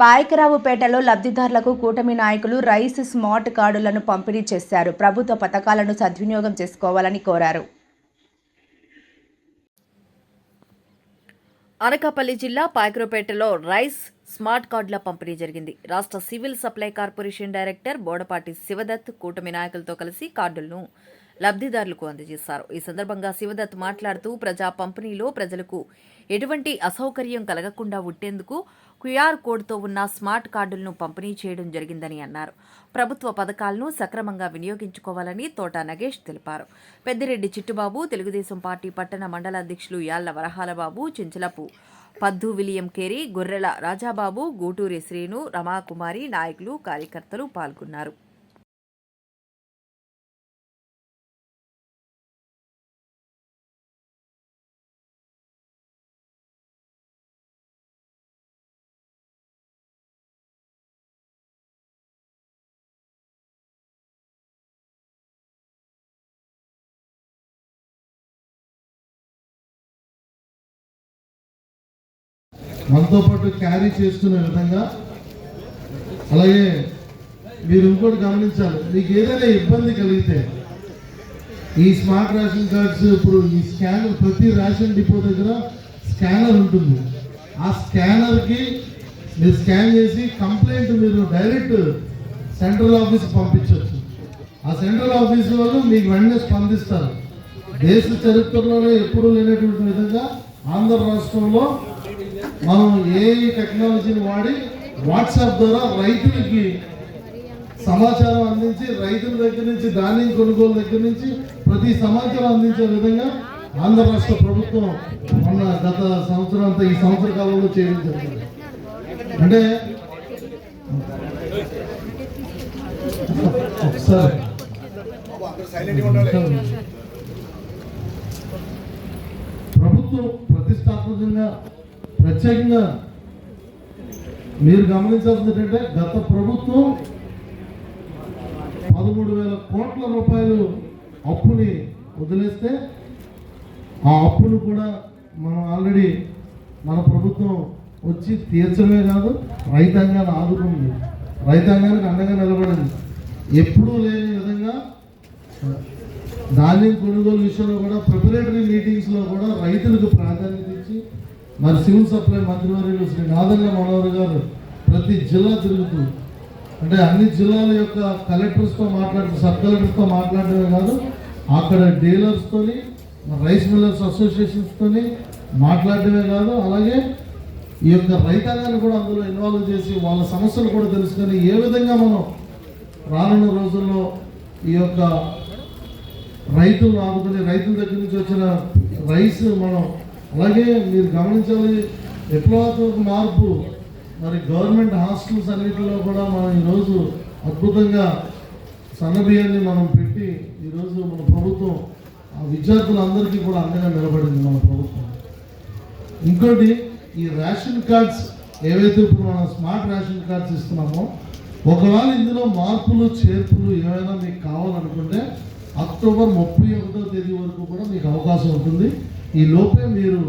పాయకరావుపేటలో లబ్ధిదారులకు కూటమి నాయకులు రైస్ స్మార్ట్ కార్డులను పంపిణీ చేశారు. ప్రభుత్వ పథకాలను సద్వినియోగం చేసుకోవాలని కోరారు. అనకాపల్లి జిల్లా పాయకరావుపేటలో రైస్ స్మార్ట్ కార్డుల పంపిణీ జరిగింది. రాష్ట్ర civil supply corporation director Bodapati Shivadatt కూటమి నాయకులతో కలిసి కార్డులను లబ్ధిదారులకు అందజేశారు. ఈ సందర్భంగా శివదత్ మాట్లాడుతూ ప్రజా పంపిణీలో ప్రజలకు ఎటువంటి అసౌకర్యం కలగకుండా ఉండేందుకు క్యూఆర్ కోడ్తో ఉన్న స్మార్ట్ కార్డులను పంపిణీ చేయడం జరిగిందని అన్నారు. ప్రభుత్వ పథకాలను సక్రమంగా వినియోగించుకోవాలని తోట నగేష్ తెలిపారు. పెద్దిరెడ్డి చిట్టుబాబు తెలుగుదేశం పార్టీ పట్టణ మండల అధ్యక్షులు యాళ్ళ వరహాలబాబు చెంచలపు పద్దు విలియం కేరి గొర్రెల రాజాబాబు గూటూరి శ్రీను రమాకుమారి నాయకులు కార్యకర్తలు పాల్గొన్నారు. మనతో పాటు క్యారీ చేస్తున్న విధంగా అలాగే మీరు ఇంకోటి గమనించాలి మీకు ఏదైనా ఇబ్బంది కలిగితే ఈ స్మార్ట్ రేషన్ కార్డ్స్ ఇప్పుడు ఈ స్కానర్ ప్రతి రేషన్ డిపో దగ్గర స్కానర్ ఉంటుంది. ఆ స్కానర్కి మీరు స్కాన్ చేసి కంప్లైంట్ మీరు డైరెక్ట్ సెంట్రల్ ఆఫీస్ పంపించవచ్చు ఆ సెంట్రల్ ఆఫీస్ వాళ్ళు మీకు వెంటనే స్పందిస్తారు. దేశ చరిత్రలోనే ఎప్పుడూ లేనటువంటి విధంగా ఆంధ్ర రాష్ట్రంలో మనం ఏ టెక్నాలజీని వాడి వాట్సాప్ ద్వారా రైతులకి సమాచారం అందించి రైతుల దగ్గర నుంచి ధాన్యం కొనుగోలు దగ్గర నుంచి ప్రతి సమాచారం అందించే విధంగా ఆంధ్ర రాష్ట్ర ప్రభుత్వం మొన్న గత సంవత్సరం అంతా ఈ సంవత్సర కాలంలో చేయడం జరిగింది. అంటే ఒకసారి. ప్రభుత్వం ప్రతిష్టాత్మకంగా ప్రత్యేకంగా మీరు గమనించాల్సింది ఏంటంటే గత ప్రభుత్వం పదమూడు వేల కోట్ల రూపాయలు అప్పుని వదిలేస్తే ఆ అప్పును కూడా మనం ఆల్రెడీ మన ప్రభుత్వం వచ్చి తీర్చడమే కాదు రైతాంగాన్ని ఆదుకుంది. రైతాంగానికి అండగా నిలబడింది. ఎప్పుడూ లేని విధంగా ధాన్యం కొనుగోలు విషయంలో కూడా ప్రిపరేటరీ మీటింగ్స్లో కూడా రైతులకు ప్రాధాన్యత ఇచ్చి మరి సివిల్ సప్లై మంత్రివర్యులు శ్రీ నాదన్న మనోహర్ గారు ప్రతి జిల్లా తిరుగుతూ అంటే అన్ని జిల్లాల యొక్క కలెక్టర్స్తో మాట్లాడుతూ సబ్ కలెక్టర్స్తో మాట్లాడటమే కాదు అక్కడ డీలర్స్తోని రైస్ మిల్లర్స్ అసోసియేషన్స్తోని మాట్లాడటమే కాదు అలాగే ఈ యొక్క రైతాంగాన్ని కూడా అందులో ఇన్వాల్వ్ చేసి వాళ్ళ సమస్యలు కూడా తెలుసుకొని ఏ విధంగా మనం రానున్న రోజుల్లో ఈ యొక్క రైతులను ఆదుకుని రైతుల దగ్గర నుంచి వచ్చిన రైస్ మనం అలాగే మీరు గమనించాలి విప్లవాత్మక మార్పు. మరి గవర్నమెంట్ హాస్టల్స్ అన్నింటిలో కూడా మనం ఈరోజు అద్భుతంగా సన్నబియ్యాన్ని మనం పెట్టి ఈరోజు మన ప్రభుత్వం ఆ విద్యార్థులందరికీ కూడా అండగా నిలబడింది మన ప్రభుత్వం. ఇంకోటి ఈ రేషన్ కార్డ్స్ ఏవైతే ఇప్పుడు మనం స్మార్ట్ రేషన్ కార్డ్స్ ఇస్తున్నామో ఒకవేళ ఇందులో మార్పులు చేర్పులు ఏమైనా మీకు కావాలనుకుంటే అక్టోబర్ ముప్పై ఒకటో తేదీ వరకు కూడా మీకు అవకాశం ఉంటుంది. ఈ లోపే మీరు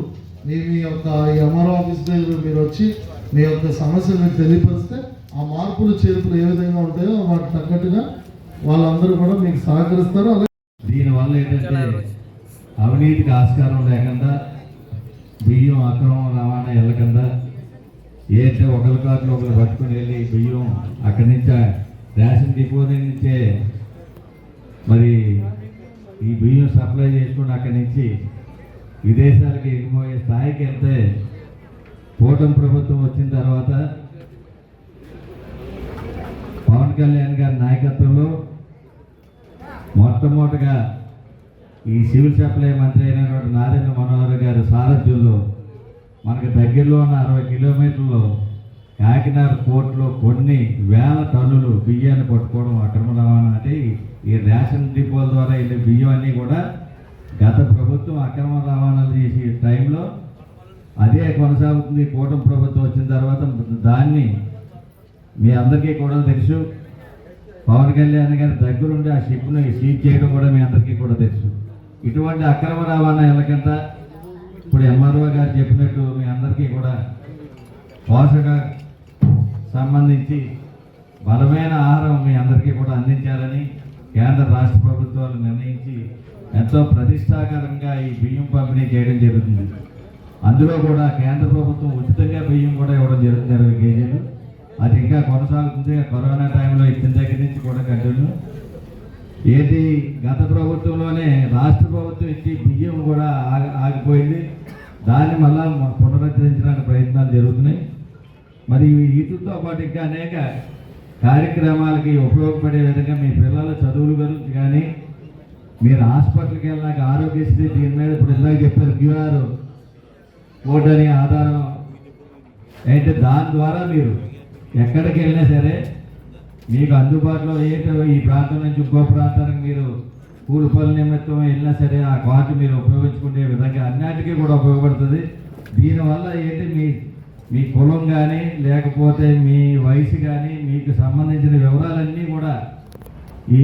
మీ మీ యొక్క ఈ ఎంఆర్ఓ ఆఫీస్ దగ్గర మీరు వచ్చి మీ యొక్క సమస్యలు మీరు తెలియపరిస్తే ఆ మార్పులు చేర్పులు ఏ విధంగా ఉంటాయో వాటికి తగ్గట్టుగా వాళ్ళందరూ కూడా మీకు సహకరిస్తారు. అలాగే దీనివల్ల ఏంటంటే అవినీతికి ఆస్కారం లేకుండా బియ్యం అక్రమం రవాణా వెళ్ళకుండా ఏంటంటే ఒకరి కార్లు ఒకరు పట్టుకుని వెళ్ళి బియ్యం అక్కడి నుంచి రేషన్ డిపో నుంచే మరి ఈ బియ్యం సప్లై చేసుకుని అక్కడి నుంచి విదేశాలకి ఎగిపోయే స్థాయికి వెళ్తే కూటమి ప్రభుత్వం వచ్చిన తర్వాత పవన్ కళ్యాణ్ గారి నాయకత్వంలో మొట్టమొదటిగా ఈ సివిల్ సప్లై మంత్రి అయినటువంటి నారాయణ మనోహర్ గారి సారథ్యంలో మనకు దగ్గరలో ఉన్న అరవై కిలోమీటర్లు కాకినాడ పోర్టులో కొన్ని వేల టన్నులు బియ్యాన్ని పట్టుకోవడం అక్రమ రవాణా అంటే ఈ- ఈ రేషన్ డిపోల ద్వారా వెళ్ళే బియ్యం అన్నీ కూడా గత ప్రభుత్వం అక్రమ రవాణాలు చేసే టైంలో అదే కొనసాగుతుంది. కూటమి ప్రభుత్వం వచ్చిన తర్వాత దాన్ని మీ అందరికీ కూడా తెలుసు. పవన్ కళ్యాణ్ గారి దగ్గరుండి ఆ షిప్ను సీజ్ చేయడం కూడా మీ అందరికీ కూడా తెలుసు. ఇటువంటి అక్రమ రవాణా వెళ్ళకుండా ఇప్పుడు ఎంఆర్ఓ గారు చెప్పినట్టు మీ అందరికీ కూడా పోషక సంబంధించి బలమైన ఆహారం మీ అందరికీ కూడా అందించాలని కేంద్ర రాష్ట్ర ప్రభుత్వాలు నిర్ణయించి ఎంతో ప్రతిష్టాకరంగా ఈ బియ్యం పంపిణీ చేయడం జరుగుతుంది. అందులో కూడా కేంద్ర ప్రభుత్వం ఉచితంగా బియ్యం కూడా ఇవ్వడం జరుగుతుంది ఇరవై కేజీలు అది ఇంకా కొనసాగుతుంది. కరోనా టైంలో ఇచ్చిన దగ్గర నుంచి కూడా కంటిన్యూ. ఏది గత ప్రభుత్వంలోనే రాష్ట్ర ప్రభుత్వం ఇచ్చి బియ్యం కూడా ఆగి ఆగిపోయింది. దాన్ని మళ్ళా పునరుద్ధరించడానికి ప్రయత్నాలు జరుగుతున్నాయి. మరి వీటితో పాటు ఇంకా అనేక కార్యక్రమాలకి ఉపయోగపడే విధంగా మీ పిల్లల చదువుల గురించి కానీ మీరు హాస్పిటల్కి వెళ్ళినాక ఆరోగ్యశ్రీ దీని మీద ఇప్పుడు ఇందాక చెప్పారు క్యూఆర్ కోడ్ అనే ఆధారం? అయితే దాని ద్వారా మీరు ఎక్కడికి వెళ్ళినా సరే మీకు అందుబాటులో ఏంటో ఈ ప్రాంతం నుంచి ఇంకో ప్రాంతానికి మీరు కూలి పనుల నిమిత్తం వెళ్ళినా సరే ఆ కార్డు మీరు ఉపయోగించుకునే విధంగా అన్నిటికీ కూడా ఉపయోగపడుతుంది. దీనివల్ల ఏంటి? మీ మీ కులం కానీ లేకపోతే మీ వయసు కానీ మీకు సంబంధించిన వివరాలన్నీ కూడా ఈ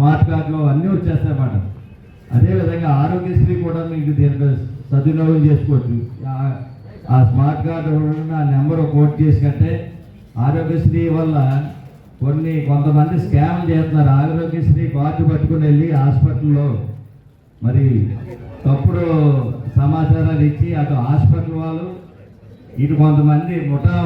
స్మార్ట్ కార్డులు అన్నీ వచ్చేస్తాయన్నమాట. అదేవిధంగా ఆరోగ్యశ్రీ కూడా మీకు దీనికి సద్వినియోగం చేసుకోవచ్చు. ఆ- ఆ స్మార్ట్ కార్డు ఉన్న నెంబర్ కోట్ చేసి కంటే ఆరోగ్యశ్రీ వల్ల కొన్ని కొంతమంది స్కామ్ చేస్తున్నారు. ఆరోగ్యశ్రీ కార్డు పట్టుకుని వెళ్ళి హాస్పిటల్లో మరి తప్పుడు సమాచారాలు ఇచ్చి అటు హాస్పిటల్ వాళ్ళు ఇటు కొంతమంది ముఠా